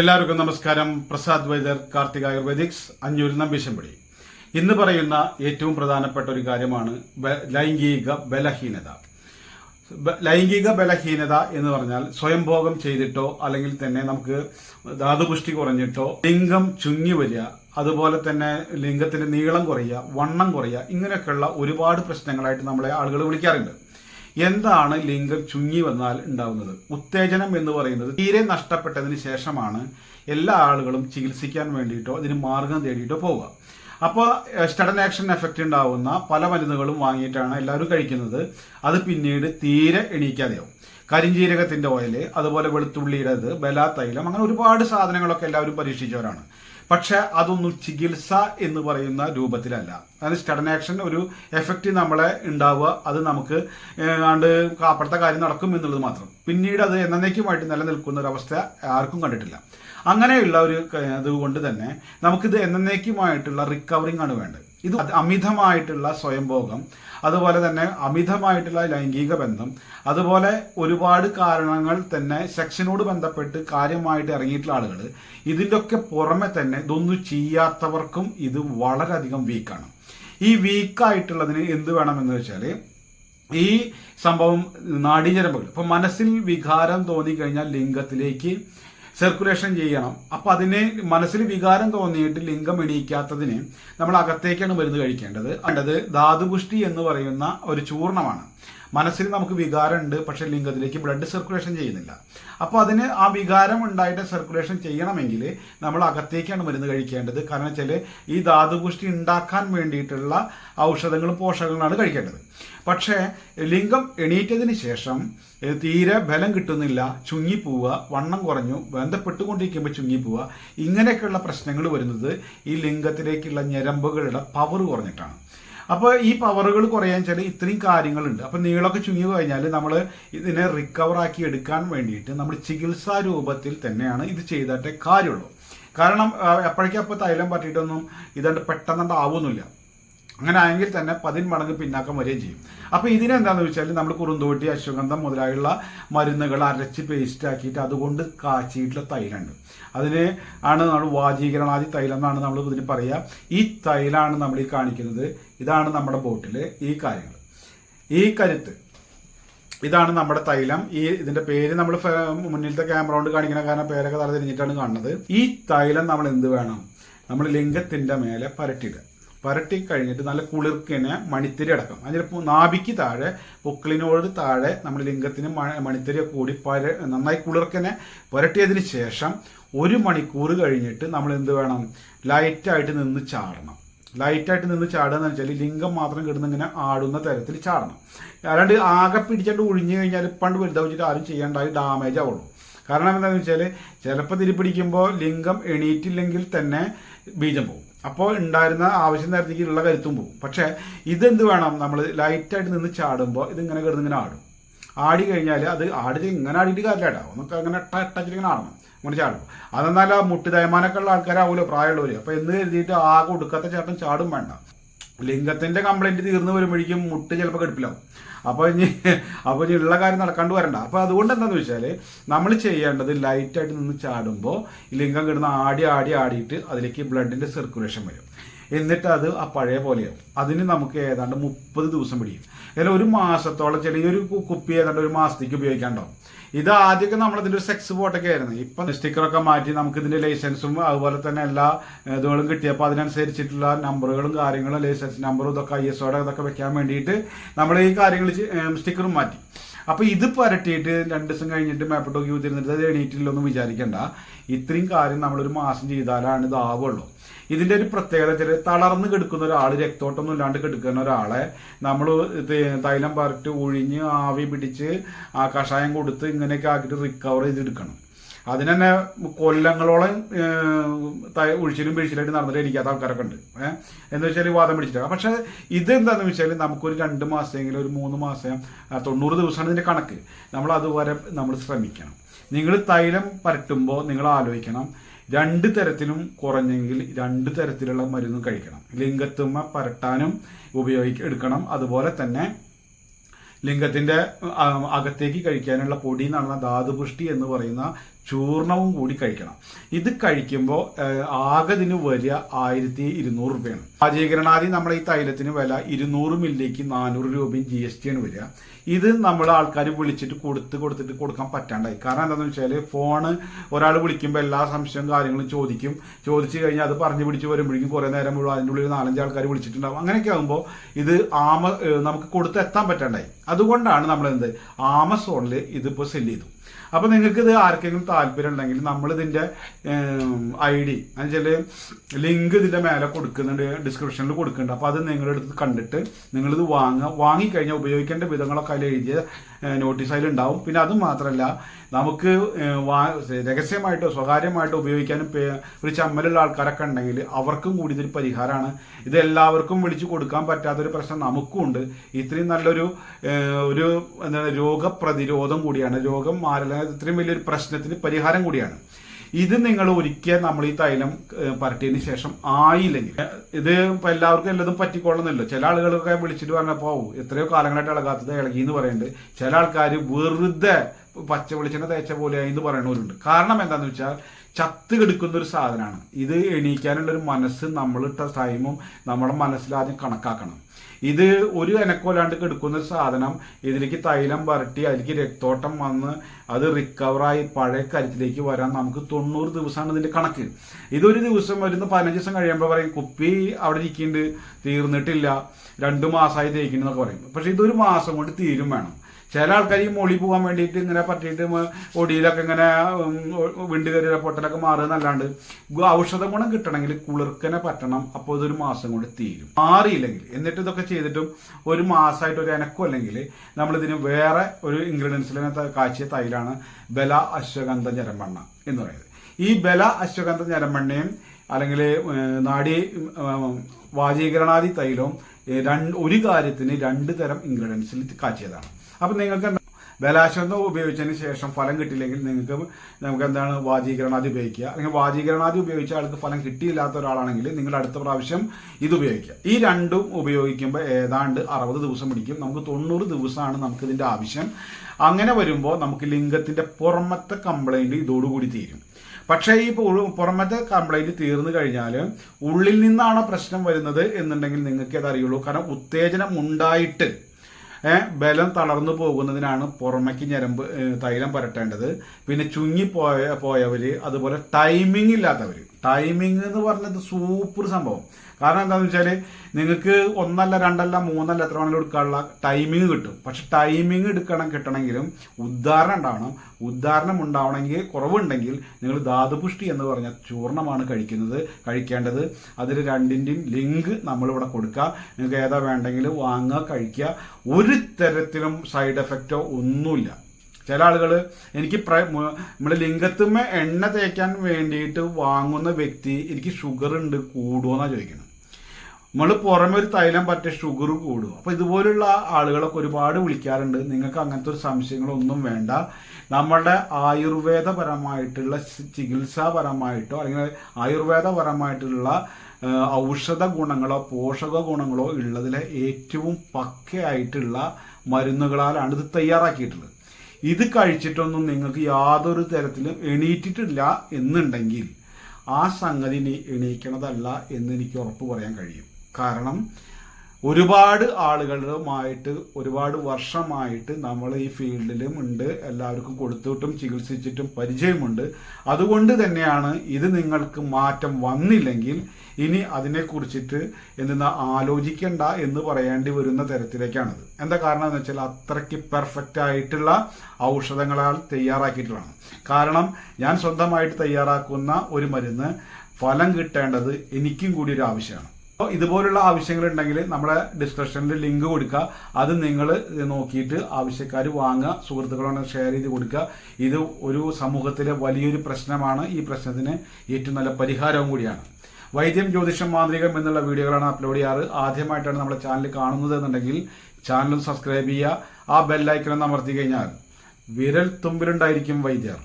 എല്ലാവർക്കും നമസ്കാരം. പ്രസാദ് വൈദ്യർ കാർത്തിക ആയുർവേദിക്സ് അഞ്ഞൂർ നമ്പീശമ്പടി ഇന്ന് പറയുന്ന ഏറ്റവും പ്രധാനപ്പെട്ട ഒരു കാര്യമാണ് ലൈംഗിക ബലഹീനത. ലൈംഗിക ബലഹീനത എന്ന് പറഞ്ഞാൽ സ്വയംഭോഗം ചെയ്തിട്ടോ അല്ലെങ്കിൽ തന്നെ നമുക്ക് ധാതുപുഷ്ടി കുറഞ്ഞിട്ടോ ലിംഗം ചുങ്ങി വരിക അതുപോലെ തന്നെ ലിംഗത്തിന്റെ നീളം കുറയുക വണ്ണം കുറയുക ഇങ്ങനെയൊക്കെയുള്ള ഒരുപാട് പ്രശ്നങ്ങളായിട്ട് നമ്മളെ ആളുകൾ വിളിക്കാറുണ്ട്. എന്താണ് ലിംഗം ചുങ്ങി വന്നാൽ ഉണ്ടാവുന്നത്? ഉത്തേജനം എന്ന് പറയുന്നത് തീരെ നഷ്ടപ്പെട്ടതിന് ശേഷമാണ് എല്ലാ ആളുകളും ചികിത്സിക്കാൻ വേണ്ടിയിട്ടോ അതിന് മാർഗം തേടിയിട്ടോ പോവുക. അപ്പോൾ സ്റ്റഡൻ ആക്ഷൻ എഫക്റ്റ് ഉണ്ടാവുന്ന പല മരുന്നുകളും വാങ്ങിയിട്ടാണ് എല്ലാവരും കഴിക്കുന്നത്. അത് പിന്നീട് തീരെ എണീക്കാതെയാവും. കരിഞ്ജീരകത്തിന്റെ ഓയിൽ അതുപോലെ വെളുത്തുള്ളിയുടേത് ബലാ തൈലം അങ്ങനെ ഒരുപാട് സാധനങ്ങളൊക്കെ എല്ലാവരും പരീക്ഷിച്ചവരാണ്. പക്ഷെ അതൊന്നും ചികിത്സ എന്ന് പറയുന്ന രൂപത്തിലല്ല. അതായത് സ്റ്റഡൻ ആക്ഷൻ ഒരു എഫക്റ്റ് നമ്മളെ ഉണ്ടാവുക. അത് നമുക്ക് ആണ്ട് അപ്പുറത്തെ കാര്യം നടക്കും എന്നുള്ളത് മാത്രം. പിന്നീട് അത് എന്നേക്കുമായിട്ട് നിലനിൽക്കുന്ന ഒരു അവസ്ഥ ആർക്കും കണ്ടിട്ടില്ല. അങ്ങനെയുള്ള ഒരു ഇതുകൊണ്ട് തന്നെ നമുക്കിത് എന്നേക്കുമായിട്ടുള്ള റിക്കവറിംഗ് ആണ് വേണ്ടത്. ഇത് അമിതമായിട്ടുള്ള സ്വയംഭോഗം അതുപോലെ തന്നെ അമിതമായിട്ടുള്ള ലൈംഗിക ബന്ധം അതുപോലെ ഒരുപാട് കാരണങ്ങൾ തന്നെ സെക്ഷനോട് ബന്ധപ്പെട്ട് കാര്യമായിട്ട് ഇറങ്ങിയിട്ടുള്ള ആളുകൾ ഇതിന്റെ ഒക്കെ പുറമെ തന്നെ ഇതൊന്നും ചെയ്യാത്തവർക്കും ഇത് വളരെയധികം വീക്കാണ് ഈ വീക്കായിട്ടുള്ളതിന് എന്ത് വേണമെന്ന് വെച്ചാൽ ഈ സംഭവം നാടീചരമ്പുകൾ ഇപ്പൊ മനസ്സിൽ വികാരം തോന്നിക്കഴിഞ്ഞാൽ ലിംഗത്തിലേക്ക് സർക്കുലേഷൻ ചെയ്യണം. അപ്പൊ അതിന് മനസ്സിൽ വികാരം തോന്നിയിട്ട് ലിംഗം എണീക്കാത്തതിന് നമ്മൾ അകത്തേക്കാണ് മരുന്ന് കഴിക്കേണ്ടത്. അണ്ടത് ധാതുപുഷ്ടി എന്ന് പറയുന്ന ഒരു ചൂർണമാണ്. മനസ്സിൽ നമുക്ക് വികാരമുണ്ട് പക്ഷെ ലിംഗത്തിലേക്ക് ബ്ലഡ് സർക്കുലേഷൻ ചെയ്യുന്നില്ല. അപ്പോൾ അതിന് ആ വികാരം ഉണ്ടായിട്ട് സർക്കുലേഷൻ ചെയ്യണമെങ്കിൽ നമ്മൾ അകത്തേക്കാണ് മരുന്ന് കഴിക്കേണ്ടത്. കാരണം വെച്ചാൽ ഈ ധാതുപുഷ്ടി ഉണ്ടാക്കാൻ വേണ്ടിയിട്ടുള്ള ഔഷധങ്ങളും പോഷകങ്ങളാണ് കഴിക്കേണ്ടത്. പക്ഷേ ലിംഗം എണീറ്റതിന് ശേഷം തീരെ ബലം കിട്ടുന്നില്ല ചുങ്ങിപ്പോവുക വണ്ണം കുറഞ്ഞു ബന്ധപ്പെട്ടുകൊണ്ടിരിക്കുമ്പോൾ ചുങ്ങിപ്പോവുക ഇങ്ങനെയൊക്കെയുള്ള പ്രശ്നങ്ങൾ വരുന്നത് ഈ ലിംഗത്തിലേക്കുള്ള ഞരമ്പുകളുടെ പവർ കുറഞ്ഞിട്ടാണ്. അപ്പോൾ ഈ പവറുകൾ കുറയാൻ വെച്ചാൽ ഇത്രയും കാര്യങ്ങളുണ്ട്. അപ്പോൾ നീളൊക്കെ ചുങ്ങി കഴിഞ്ഞാൽ നമ്മൾ ഇതിനെ റിക്കവർ ആക്കി എടുക്കാൻ വേണ്ടിയിട്ട് നമ്മൾ ചികിത്സാ രൂപത്തിൽ തന്നെയാണ് ഇത് ചെയ്തിട്ടേ കാര്യമുള്ളൂ. കാരണം എപ്പോഴേക്കും അപ്പോൾ തൈലം പറ്റിയിട്ടൊന്നും ഇതാണ്ട് പെട്ടെന്ന് ആവുന്നില്ല അങ്ങനെ ആയെങ്കിൽ തന്നെ പതിന് മടങ്ങ് പിന്നാക്കം വരികയും ചെയ്യും. അപ്പോൾ ഇതിനെന്താണെന്ന് വെച്ചാൽ നമ്മൾ കുറുന്തോട്ടി അശ്വഗന്ധം മുതലായുള്ള മരുന്നുകൾ അരച്ച് പേസ്റ്റ് ആക്കിയിട്ട് അതുകൊണ്ട് കാച്ചിയിട്ടുള്ള തൈലുണ്ട് അതിന് ആണ് നമ്മൾ വാജീകരണാദി തൈലം എന്നാണ് നമ്മൾ ഇതിന് പറയുക ഈ തൈലാണ് നമ്മൾ ഈ കാണിക്കുന്നത്. ഇതാണ് നമ്മുടെ ബോട്ടിൽ ഈ കാര്യങ്ങൾ ഈ കരുത്ത്. ഇതാണ് നമ്മുടെ തൈലം. ഈ ഇതിന്റെ പേര് നമ്മൾ മുന്നിലത്തെ ക്യാമറ കൊണ്ട് കാണിക്കുന്ന കാരണം പേരൊക്കെ തല തിരിഞ്ഞിട്ടാണ് കാണുന്നത്. ഈ തൈലം നമ്മൾ എന്ത് വേണം? നമ്മൾ ലിംഗത്തിന്റെ മേലെ പരട്ടിയിടുക. പരട്ടി കഴിഞ്ഞിട്ട് നല്ല കുളിർക്കിനെ മണിത്തിരി അടക്കം. അതിന്റെ നാഭിക്ക് താഴെ പൊക്കിളിനോട് താഴെ നമ്മൾ ലിംഗത്തിന് മണിത്തിരി കൂടി പര നന്നായി കുളിർക്കിനെ പുരട്ടിയതിന് ശേഷം ഒരു മണിക്കൂർ കഴിഞ്ഞിട്ട് നമ്മൾ എന്ത് വേണം? ലൈറ്റായിട്ട് നിന്ന് ചാടണം. ലൈറ്റായിട്ട് നിന്ന് ചാടുക എന്ന് വെച്ചാൽ ലിംഗം മാത്രം കിടന്ന് ഇങ്ങനെ ആടുന്ന തരത്തിൽ ചാടണം. അല്ലാണ്ട് ആകെ പിടിച്ചിട്ട് ഒഴിഞ്ഞു കഴിഞ്ഞാൽ പണ്ട് വലുതാ വെച്ചിട്ട് ആരും ചെയ്യേണ്ടായി ഡാമേജ് ആവുള്ളൂ. കാരണം എന്താണെന്ന് വെച്ചാൽ ചിലപ്പോൾ തിരി പിടിക്കുമ്പോൾ ലിംഗം എണീറ്റില്ലെങ്കിൽ തന്നെ ബീജം പോകും. അപ്പോൾ ഉണ്ടായിരുന്ന ആവശ്യം നേരത്തേക്ക് ഉള്ള കരുത്തും പോകും പക്ഷേ ഇതെന്ത് വേണം? നമ്മൾ ലൈറ്റായിട്ട് നിന്ന് ചാടുമ്പോൾ ഇതിങ്ങനെ കിടന്ന് ഇങ്ങനെ ആടും. ആടി കഴിഞ്ഞാൽ അത് ആടി ഇങ്ങനെ ആടിയിട്ട് കാര്യമില്ല കേട്ടോ. നമുക്ക് അങ്ങനെ ടച്ചിൽ ഇങ്ങനെ ആടണം. അങ്ങനെ ചാടും. അതെന്നാൽ ആ മുട്ട് തേമാനൊക്കെ ഉള്ള ആൾക്കാരാവുമല്ലോ പ്രായമുള്ളവർ അപ്പോൾ എന്ന് കരുതിയിട്ട് ആകെ ഒടുക്കാത്ത ചേട്ടൻ ചാടും വേണ്ട. ലിംഗത്തിന്റെ കംപ്ലൈന്റ് തീർന്നു വരുമ്പോഴേക്കും മുട്ട് ചിലപ്പോൾ കടുപ്പിലാവും അപ്പോൾ ഇനി അപ്പോൾ ഇനി ഉള്ള കാര്യം നടക്കാണ്ട് വരണ്ട. അപ്പോൾ അതുകൊണ്ട് എന്താണെന്ന് വെച്ചാൽ നമ്മൾ ചെയ്യേണ്ടത് ലൈറ്റായിട്ട് നിന്ന് ചാടുമ്പോൾ ലിംഗം കിടന്ന് ആടി ആടി ആടിയിട്ട് അതിലേക്ക് ബ്ലഡിന്റെ സർക്കുലേഷൻ വരും. എന്നിട്ട് അത് ആ പഴയ പോലെയാവും. അതിന് നമുക്ക് ഏതാണ്ട് മുപ്പത് ദിവസം പിടിക്കും. അതിൽ ഒരു മാസത്തോളം ചെറിയൊരു കുപ്പി ഏതാണ്ട് ഒരു മാസത്തേക്ക് ഉപയോഗിക്കാണ്ടാവും ഇത് ആദ്യമൊക്കെ നമ്മൾ ഇതിന്റെ ഒരു സെക്സ് ബോട്ടൊക്കെ ആയിരുന്നു. ഇപ്പം സ്റ്റിക്കറൊക്കെ മാറ്റി നമുക്ക് ഇതിന്റെ ലൈസൻസും അതുപോലെ തന്നെ എല്ലാ ഇതുകളും കിട്ടിയപ്പോൾ അതിനനുസരിച്ചിട്ടുള്ള നമ്പറുകളും കാര്യങ്ങളും ലൈസൻസ് നമ്പറും ഇതൊക്കെ ഐ എസ് ഇതൊക്കെ വെക്കാൻ വേണ്ടിയിട്ട് നമ്മൾ ഈ കാര്യങ്ങൾ സ്റ്റിക്കറും മാറ്റി. അപ്പൊ ഇത് പരട്ടിയിട്ട് രണ്ട് ദിവസം കഴിഞ്ഞിട്ട് മാപ്പിട്ടോ ക്യൂ തിരുന്നിട്ട് അത് എണീറ്റില്ലൊന്നും വിചാരിക്കണ്ട. ഇത്രയും കാര്യം നമ്മളൊരു മാസം ചെയ്താലാണ് ഇത് ആവുള്ളൂ ഇതിന്റെ ഒരു പ്രത്യേകത വെച്ചാൽ തളർന്ന് കിടക്കുന്ന ഒരാൾ രക്തോട്ടൊന്നും ഇല്ലാണ്ട് കിടക്കുന്ന ഒരാളെ നമ്മൾ തൈലം പരട്ട് ഒഴിഞ്ഞ് ആവി പിടിച്ച് ആ കഷായം കൊടുത്ത് ഇങ്ങനെയൊക്കെ ആക്കിയിട്ട് റിക്കവർ ചെയ്തെടുക്കണം. അതിന് തന്നെ കൊല്ലങ്ങളോളം ഒഴിച്ചിലും പിഴിച്ചിലായിട്ട് നടന്നിട്ട് ഇരിക്കാത്ത ആൾക്കാരൊക്കെ ഉണ്ട്. ഏഹ് എന്ന് വെച്ചാൽ വാദം പിടിച്ചിട്ട്. പക്ഷെ ഇത് എന്താണെന്ന് വെച്ചാൽ നമുക്കൊരു രണ്ട് മാസമെങ്കിലും ഒരു മൂന്ന് മാസം തൊണ്ണൂറ് ദിവസമാണ് ഇതിന്റെ കണക്ക്. നമ്മൾ അതുവരെ നമ്മൾ ശ്രമിക്കണം. നിങ്ങൾ തൈലം പരട്ടുമ്പോൾ നിങ്ങൾ ആലോചിക്കണം. രണ്ട് തരത്തിലും കുറഞ്ഞെങ്കിൽ രണ്ട് തരത്തിലുള്ള മരുന്നും കഴിക്കണം. ലിംഗത്തുമ്മ പരട്ടാനും ഉപയോഗിക്ക എടുക്കണം. അതുപോലെ തന്നെ ലിംഗത്തിന്റെ ആ, അകത്തേക്ക് കഴിക്കാനുള്ള പൊടി എന്ന് ധാതുപുഷ്ടി എന്ന് പറയുന്ന ചൂർണവും കൂടി കഴിക്കണം. ഇത് കഴിക്കുമ്പോൾ ആകതിന് വലിയ ആയിരത്തി ഇരുന്നൂറ് രൂപയാണ്. പാചകീകരണാദി നമ്മൾ ഈ തൈലത്തിന് വില ഇരുന്നൂറ് മില്ലിക്ക് നാനൂറ് രൂപയും ജി എസ് ടി ആണ് വരിക. ഇത് നമ്മൾ ആൾക്കാർ വിളിച്ചിട്ട് കൊടുത്ത് കൊടുത്തിട്ട് കൊടുക്കാൻ പറ്റാണ്ടായി. കാരണം എന്താണെന്ന് വെച്ചാൽ ഫോണ് ഒരാൾ വിളിക്കുമ്പോൾ എല്ലാ സംശയവും കാര്യങ്ങളും ചോദിക്കും. ചോദിച്ചു കഴിഞ്ഞാൽ അത് പറഞ്ഞു പിടിച്ച് വരുമ്പോഴേക്കും കുറേ നേരം മുഴുവൻ അതിന്റെ ഉള്ളിൽ നാലഞ്ച് ആൾക്കാർ വിളിച്ചിട്ടുണ്ടാവും. അങ്ങനെയൊക്കെ ആകുമ്പോൾ ഇത് ആമ നമുക്ക് കൊടുത്ത് എത്താൻ പറ്റാണ്ടായി. അതുകൊണ്ടാണ് നമ്മളെന്ത്? ആമസോണിൽ ഇതിപ്പോൾ സെല്ല് ചെയ്തു. അപ്പോൾ നിങ്ങൾക്ക് ഇത് ആർക്കെങ്കിലും താല്പര്യം ഉണ്ടെങ്കിൽ ഇതിന്റെ ഐ ഡി എന്നുവെച്ചാൽ ലിങ്ക് ഇതിന്റെ മേലെ കൊടുക്കുന്നുണ്ട് ഡിസ്ക്രിപ്ഷനിൽ കൊടുക്കുന്നുണ്ട്. അപ്പോൾ അത് നിങ്ങളുടെ അടുത്ത് കണ്ടിട്ട് നിങ്ങളിത് വാങ്ങുക വാങ്ങിക്കഴിഞ്ഞാൽ ഉപയോഗിക്കേണ്ട വിധങ്ങളൊക്കെ അതിൽ എഴുതിയ നോട്ടീസ് അതിൽ ഉണ്ടാവും. പിന്നെ അത് മാത്രമല്ല നമുക്ക് രഹസ്യമായിട്ടോ സ്വകാര്യമായിട്ടോ ഉപയോഗിക്കാനും ഒരു ചമ്മലുള്ള ആൾക്കാരൊക്കെ ഉണ്ടെങ്കിൽ അവർക്കും കൂടി ഇതൊരു പരിഹാരമാണ്. ഇത് എല്ലാവർക്കും വിളിച്ചു കൊടുക്കാൻ പറ്റാത്തൊരു പ്രശ്നം നമുക്കും ഉണ്ട്. ഇത്രയും നല്ലൊരു ഒരു എന്താണ് രോഗപ്രതിരോധം കൂടിയാണ്. രോഗം മാറില്ല ഇത്രയും വലിയൊരു പ്രശ്നത്തിന് പരിഹാരം കൂടിയാണ്. ഇത് നിങ്ങൾ ഒരിക്കൽ നമ്മൾ ഈ തൈലം പരട്ടിയതിന് ശേഷം ആയില്ലെങ്കിൽ ഇത് ഇപ്പൊ എല്ലാവർക്കും എല്ലാതും പറ്റിക്കൊള്ളുന്നില്ല ചില ആളുകളൊക്കെ വിളിച്ചിട്ട് പറഞ്ഞപ്പോ "ഓ, എത്രയോ കാലങ്ങളായിട്ട് ഇളകാത്തത് ഇളകി എന്ന് പറയുന്നുണ്ട് ചില ആൾക്കാർ വെറുതെ പച്ച വെളിച്ചെണ്ണ തേച്ച പോലെ എന്ന് പറയുന്നവരുണ്ട് കാരണം എന്താണെന്ന് വെച്ചാൽ ചത്ത് കെടുക്കുന്ന ഒരു സാധനമാണ്. ഇത് എണീക്കാനുള്ള ഒരു മനസ്സ് നമ്മളിട്ട ടൈമും നമ്മുടെ മനസ്സിലാദ്യം കണക്കാക്കണം. ഇത് ഒരു അനക്കോലാണ്ട് കെടുക്കുന്ന സാധനം ഇതിലേക്ക് തൈലം വരട്ടി അതിലേക്ക് രക്തോട്ടം വന്ന് അത് റിക്കവറായി പഴയ കരുത്തിലേക്ക് വരാൻ നമുക്ക് തൊണ്ണൂറ് ദിവസമാണ് ഇതിന്റെ കണക്ക്. ഇതൊരു ദിവസം വരുന്ന പതിനഞ്ച് ദിവസം കഴിയുമ്പോൾ പറയും കുപ്പി അവിടെ ഇരിക്കുന്നുണ്ട് തീർന്നിട്ടില്ല രണ്ടു മാസമായി തേക്കുന്നെന്നൊക്കെ പറയും. പക്ഷെ ഇതൊരു മാസം കൊണ്ട് തീരും വേണം. ചില ആൾക്കാർ ഈ മൊളി പോകാൻ വേണ്ടിയിട്ട് ഇങ്ങനെ പറ്റിയിട്ട് ഒടിയിലൊക്കെ ഇങ്ങനെ വിണ്ട് കയറിയ പൊട്ടലൊക്കെ ഗു- ഔഷധ ഗുണം കിട്ടണമെങ്കിൽ കുളിർക്കനെ പറ്റണം. അപ്പോൾ ഇതൊരു മാസം കൊണ്ട് തീരും. മാറിയില്ലെങ്കിൽ എന്നിട്ട് ഇതൊക്കെ ചെയ്തിട്ടും ഒരു മാസമായിട്ട് ഒരു എനക്കും അല്ലെങ്കിൽ നമ്മളിതിന് വേറെ ഒരു ഇൻഗ്രീഡിയൻസിൽ കാച്ചിയ തൈലാണ് ബല അശ്വഗന്ധ ഞരമ്പെണ്ണ എന്ന് പറയുന്നത്. ഈ ബല അശ്വഗന്ധ ഞരമ്പെണ്ണയും അല്ലെങ്കിൽ നാടി വാജീകരണാദി തൈലവും ഒരു കാര്യത്തിന് രണ്ട് തരം ഇൻഗ്രീഡിയൻസിൽ കാച്ചിയതാണ്. അപ്പം നിങ്ങൾക്ക് ബലാശ്വന്തം ഉപയോഗിച്ചതിന് ശേഷം ഫലം കിട്ടിയില്ലെങ്കിൽ നിങ്ങൾക്ക് നമുക്ക് എന്താണ് വാജീകരണാദി ഉപയോഗിക്കുക. അല്ലെങ്കിൽ വാജീകരണാദി ഉപയോഗിച്ച ആൾക്ക് ഫലം കിട്ടിയില്ലാത്ത ഒരാളാണെങ്കിൽ നിങ്ങൾ അടുത്ത പ്രാവശ്യം ഇത് ഉപയോഗിക്കുക. ഈ രണ്ടും ഉപയോഗിക്കുമ്പോൾ ഏതാണ്ട് അറുപത് ദിവസം പിടിക്കും. നമുക്ക് തൊണ്ണൂറ് ദിവസമാണ് നമുക്ക് ഇതിന്റെ ആവശ്യം. അങ്ങനെ വരുമ്പോൾ നമുക്ക് ലിംഗത്തിന്റെ പുറമത്തെ കംപ്ലൈന്റ് ഇതോടുകൂടി തീരും. പക്ഷേ ഈ പുറ- പുറമത്തെ കംപ്ലൈന്റ് തീർന്നു കഴിഞ്ഞാൽ ഉള്ളിൽ നിന്നാണ് പ്രശ്നം വരുന്നത് എന്നുണ്ടെങ്കിൽ നിങ്ങൾക്ക് അത് അറിയുള്ളൂ കാരണം ഉത്തേജനം ഉണ്ടായിട്ട് ബലം തളർന്നു പോകുന്നതിനാണ് പുറമേക്ക് ഞരമ്പ് തൈലം പരട്ടേണ്ടത്. പിന്നെ ചുങ്ങി പോയ പോയവര് അതുപോലെ ടൈമിംഗ് ഇല്ലാത്തവർ ടൈമിംഗ് എന്ന് പറഞ്ഞത് സൂപ്പർ സംഭവം. കാരണം എന്താണെന്ന് വെച്ചാൽ നിങ്ങൾക്ക് ഒന്നല്ല രണ്ടല്ല മൂന്നല്ല എത്ര വേണമെങ്കിലും എടുക്കാനുള്ള ടൈമിംഗ് കിട്ടും. പക്ഷെ ടൈമിംഗ് എടുക്കണം കിട്ടണമെങ്കിലും ഉദ്ധാരണം ഉണ്ടാവണം. ഉദ്ധാരണം ഉണ്ടാവണമെങ്കിൽ കുറവുണ്ടെങ്കിൽ നിങ്ങൾ ധാതുപുഷ്ടി എന്ന് പറഞ്ഞ ചൂർണമാണ് കഴിക്കുന്നത് കഴിക്കേണ്ടത്. അതിൽ രണ്ടിന്റെയും ലിങ്ക് നമ്മളിവിടെ കൊടുക്കുക നിങ്ങൾക്ക് ഏതാ വേണ്ടെങ്കിലും വാങ്ങുക കഴിക്കുക. ഒരു തരത്തിലും സൈഡ് എഫക്റ്റോ ഒന്നുമില്ല. ചില ആളുകൾ എനിക്ക് പ്ര നമ്മൾ ലിംഗത്തുമ്മ എണ്ണ തേക്കാൻ വേണ്ടിയിട്ട് വാങ്ങുന്ന വ്യക്തി എനിക്ക് ഷുഗർ ഉണ്ട് കൂടുമോന്നാണ് ചോദിക്കുന്നത്. നമ്മൾ പുറമെ ഒരു തൈലം പറ്റ ഷുഗർ കൂടും. അപ്പൊ ഇതുപോലുള്ള ആളുകളൊക്കെ ഒരുപാട് വിളിക്കാറുണ്ട്. നിങ്ങൾക്ക് അങ്ങനത്തെ ഒരു സംശയങ്ങളൊന്നും വേണ്ട. നമ്മളുടെ ആയുർവേദപരമായിട്ടുള്ള ചികിത്സാപരമായിട്ടോ അല്ലെങ്കിൽ ആയുർവേദപരമായിട്ടുള്ള ഔഷധ ഗുണങ്ങളോ പോഷക ഗുണങ്ങളോ ഉള്ളതിലെ ഏറ്റവും പക്കയായിട്ടുള്ള മരുന്നുകളാലാണ് ഇത് തയ്യാറാക്കിയിട്ടുള്ളത്. ഇത് കഴിച്ചിട്ടൊന്നും നിങ്ങൾക്ക് യാതൊരു തരത്തിലും എണീറ്റിട്ടില്ല എന്നുണ്ടെങ്കിൽ ആ സംഗതി എണീക്കണതല്ല എന്ന് എനിക്ക് ഉറപ്പ് പറയാൻ കഴിയും. കാരണം ഒരുപാട് ആളുകളുമായിട്ട് ഒരുപാട് വർഷമായിട്ട് നമ്മൾ ഈ ഫീൽഡിലും ഉണ്ട് എല്ലാവർക്കും കൊടുത്തിട്ടും ചികിത്സിച്ചിട്ടും പരിചയമുണ്ട്. അതുകൊണ്ട് തന്നെയാണ് ഇത് നിങ്ങൾക്ക് മാറ്റം വന്നില്ലെങ്കിൽ ഇനി അതിനെക്കുറിച്ചിട്ട് എന്തെന്നാ ആലോചിക്കണ്ട എന്ന് പറയേണ്ടി വരുന്ന തരത്തിലേക്കാണത്. എന്താ കാരണം എന്ന് വെച്ചാൽ അത്രയ്ക്ക് പെർഫെക്റ്റ് ആയിട്ടുള്ള ഔഷധങ്ങളാൽ തയ്യാറാക്കിയിട്ടുള്ളതാണ്. കാരണം ഞാൻ സ്വന്തമായിട്ട് തയ്യാറാക്കുന്ന ഒരു മരുന്ന് ഫലം കിട്ടേണ്ടത് എനിക്കും കൂടി ഒരു ആവശ്യമാണ്. അപ്പോൾ ഇതുപോലുള്ള ആവശ്യങ്ങൾ ഉണ്ടെങ്കിൽ നമ്മളെ ഡിസ്ക്രിപ്ഷനിൽ ലിങ്ക് കൊടുക്കുക. അത് നിങ്ങൾ നോക്കിയിട്ട് ആവശ്യക്കാർ വാങ്ങുക സുഹൃത്തുക്കളോട് ഷെയർ ചെയ്ത് കൊടുക്കുക. ഇത് ഒരു സമൂഹത്തിലെ വലിയൊരു പ്രശ്നമാണ്. ഈ പ്രശ്നത്തിന് ഏറ്റവും നല്ല പരിഹാരവും കൂടിയാണ്. വൈദ്യം ജ്യോതിഷം മാന്ത്രികം എന്നുള്ള വീഡിയോകളാണ് അപ്ലോഡ് ചെയ്യാറ്. ആദ്യമായിട്ടാണ് നമ്മുടെ ചാനൽ കാണുന്നത് എന്നുണ്ടെങ്കിൽ ചാനൽ സബ്സ്ക്രൈബ് ചെയ്യുക. ആ ബെല്ലൈക്കൺ അമർത്തി കഴിഞ്ഞാൽ വിരൽ തുമ്പിലുണ്ടായിരിക്കും വൈദ്യർ.